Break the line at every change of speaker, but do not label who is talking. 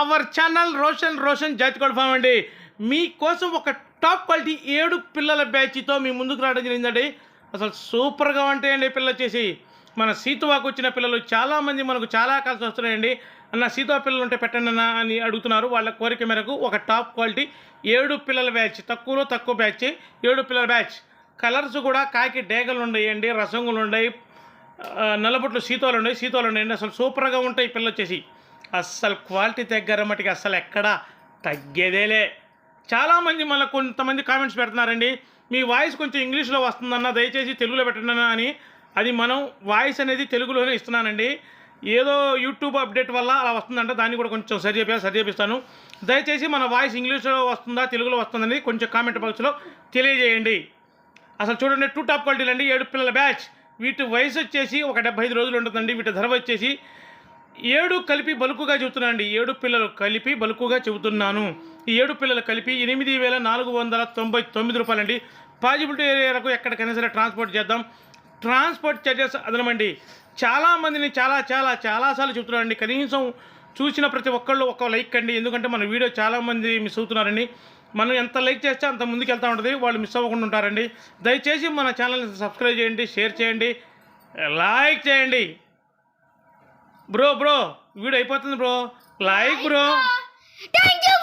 Hour channel Roshan Roshan జాతికోడ farm అండి. మీకోసం ఒక టాప్ క్వాలిటీ ఏడు పిల్లల బ్యాచ్తో మీ ముందుకు రావడం జరిగిందండి. అసలు సూపర్గా ఉంటాయండి పిల్లలు వచ్చేసి. మన సీతువాకు వచ్చిన పిల్లలు చాలామంది మనకు చాలా కలిసి వస్తున్నాయండి. అన్న సీతువా పిల్లలు ఉంటే పెట్టండి అన్న అని అడుగుతున్నారు. వాళ్ళ కోరిక మేరకు ఒక టాప్ క్వాలిటీ ఏడు పిల్లల బ్యాచ్ తక్కువలో తక్కువ బ్యాచ్ ఏడు పిల్లల బ్యాచ్. కలర్స్ కూడా కాకి డేగలు ఉన్నాయండి రసంగులు ఉన్నాయి ఆ, నల్లబొట్లు సీతోలు ఉన్నాయి సీతోలు ఉన్నాయండి అసలు సూపర్గా ఉంటాయి పిల్ల వచ్చేసి. అస్సలు క్వాలిటీ దగ్గర మటుకి అస్సలు ఎక్కడా తగ్గేదేలే. చాలామంది మళ్ళీ కొంతమంది కామెంట్స్ పెడుతున్నారండి మీ వాయిస్ కొంచెం ఇంగ్లీష్లో వస్తుందన్న దయచేసి తెలుగులో పెట్టండి అని. అది మనం వాయిస్ అనేది తెలుగులోనే ఇస్తున్నానండి. ఏదో యూట్యూబ్ అప్డేట్ వల్ల అలా వస్తుందంటే దాన్ని కూడా కొంచెం సరి చెప్పా సరి చేపిస్తాను దయచేసి మన వాయిస్ ఇంగ్లీష్లో వస్తుందా తెలుగులో వస్తుందని కొంచెం కామెంట్ బాక్స్లో తెలియజేయండి. అసలు చూడండి టూ టాప్ క్వాలిటీలు అండి ఏడు పిల్లల బ్యాచ్. వీటి వయసు వచ్చేసి ఒక డెబ్బై ఐదు రోజులు ఉంటుందండి వీటి ధర వచ్చేసి ఏడు కలిపి బలుకుగా చెబుతున్నానండి. ఏడు పిల్లలు కలిపి బలుకుగా చెబుతున్నాను. ఈ ఏడు పిల్లలు కలిపి ఎనిమిది వేల నాలుగు వందల తొంభై తొమ్మిది రూపాయలండి. పాజిబిలిటీ ఏరియాలకు ఎక్కడికైనా సరే ట్రాన్స్పోర్ట్ చేద్దాం. ట్రాన్స్పోర్ట్ చార్జెస్ అదనమండి. చాలామందిని చాలా చాలా చాలాసార్లు చెప్తున్నానండి కనీసం చూసిన ప్రతి ఒక్కళ్ళు ఒక లైక్ అండి. ఎందుకంటే మన వీడియో చాలామంది మిస్ అవుతున్నారండి. మనం ఎంత లైక్ చేస్తే అంత ముందుకు వెళ్తూ ఉంటుంది. వాళ్ళు మిస్ అవ్వకుండా ఉంటారండి. దయచేసి మన ఛానల్ని సబ్స్క్రైబ్ చేయండి షేర్ చేయండి లైక్ చేయండి. బ్రో బ్రో వీడియో అయిపోతుంది బ్రో లైక్ బ్రో
థ్యాంక్